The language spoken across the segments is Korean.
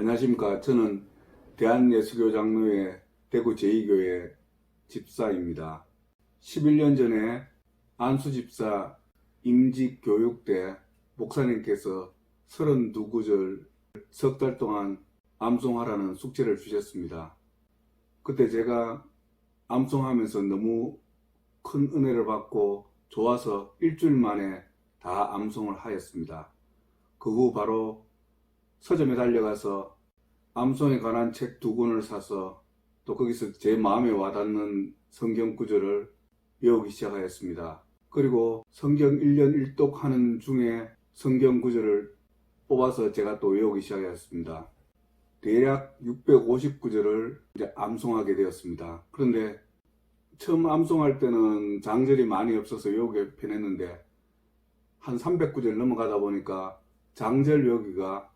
안녕하십니까. 저는 대한예수교 장로회 대구 제2교회 집사입니다. 11년 전에 안수 집사 임직 교육 때 목사님께서 32구절 석 달 동안 암송하라는 숙제를 주셨습니다. 그때 제가 암송하면서 너무 큰 은혜를 받고 좋아서 일주일 만에 다 암송을 하였습니다. 그 후 바로 서점에 달려가서 암송에 관한 책 두 권을 사서 또 거기서 제 마음에 와닿는 성경 구절을 외우기 시작하였습니다. 그리고 성경 1년 1독 하는 중에 성경 구절을 뽑아서 제가 또 외우기 시작하였습니다. 대략 650구절을 이제 암송하게 되었습니다. 그런데 처음 암송할 때는 장절이 많이 없어서 외우기 편했는데 한 300구절 넘어가다 보니까 장절 외우기가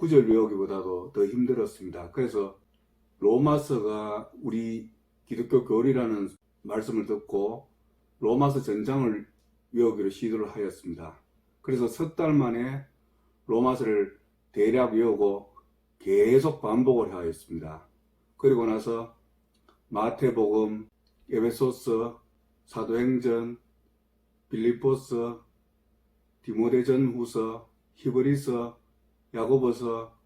구절 외우기보다도 더 힘들었습니다. 그래서 로마서가 우리 기독교 교리라는 말씀을 듣고 로마서 전장을 외우기로 시도를 하였습니다. 그래서 석 달 만에 로마서를 대략 외우고 계속 반복을 하였습니다. 그리고 나서 마태복음, 에베소서, 사도행전, 빌립보서, 디모데전후서, 히브리서, 야고보서,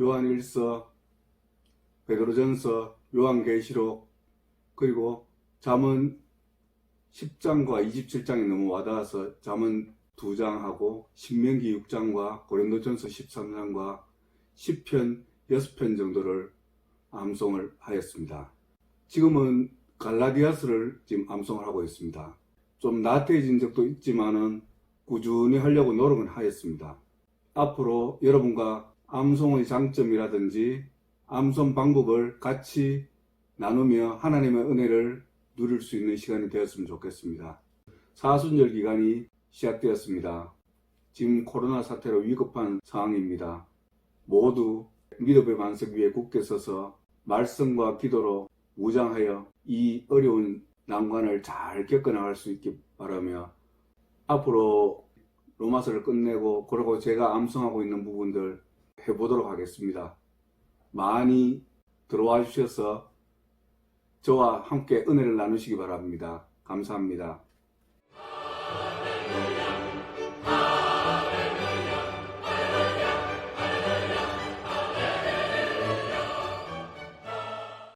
요한일서, 베드로전서, 요한계시록, 그리고 잠언 10장과 27장이 너무 와닿아서 잠언 2장하고 신명기 6장과 고린도전서 13장과 10편 6편 정도를 암송을 하였습니다. 지금은 갈라디아스를 지금 암송을 하고 있습니다. 좀 나태해진 적도 있지만은 꾸준히 하려고 노력은 하였습니다. 앞으로 여러분과 암송의 장점이라든지 암송 방법을 같이 나누며 하나님의 은혜를 누릴 수 있는 시간이 되었으면 좋겠습니다. 사순절 기간이 시작되었습니다. 지금 코로나 사태로 위급한 상황입니다. 모두 믿음의 반석 위에 굳게 서서 말씀과 기도로 무장하여 이 어려운 난관을 잘 겪어나갈 수 있기 바라며 앞으로 로마서를 끝내고 그리고 제가 암송하고 있는 부분들 해보도록 하겠습니다. 많이 들어와 주셔서 저와 함께 은혜를 나누시기 바랍니다. 감사합니다.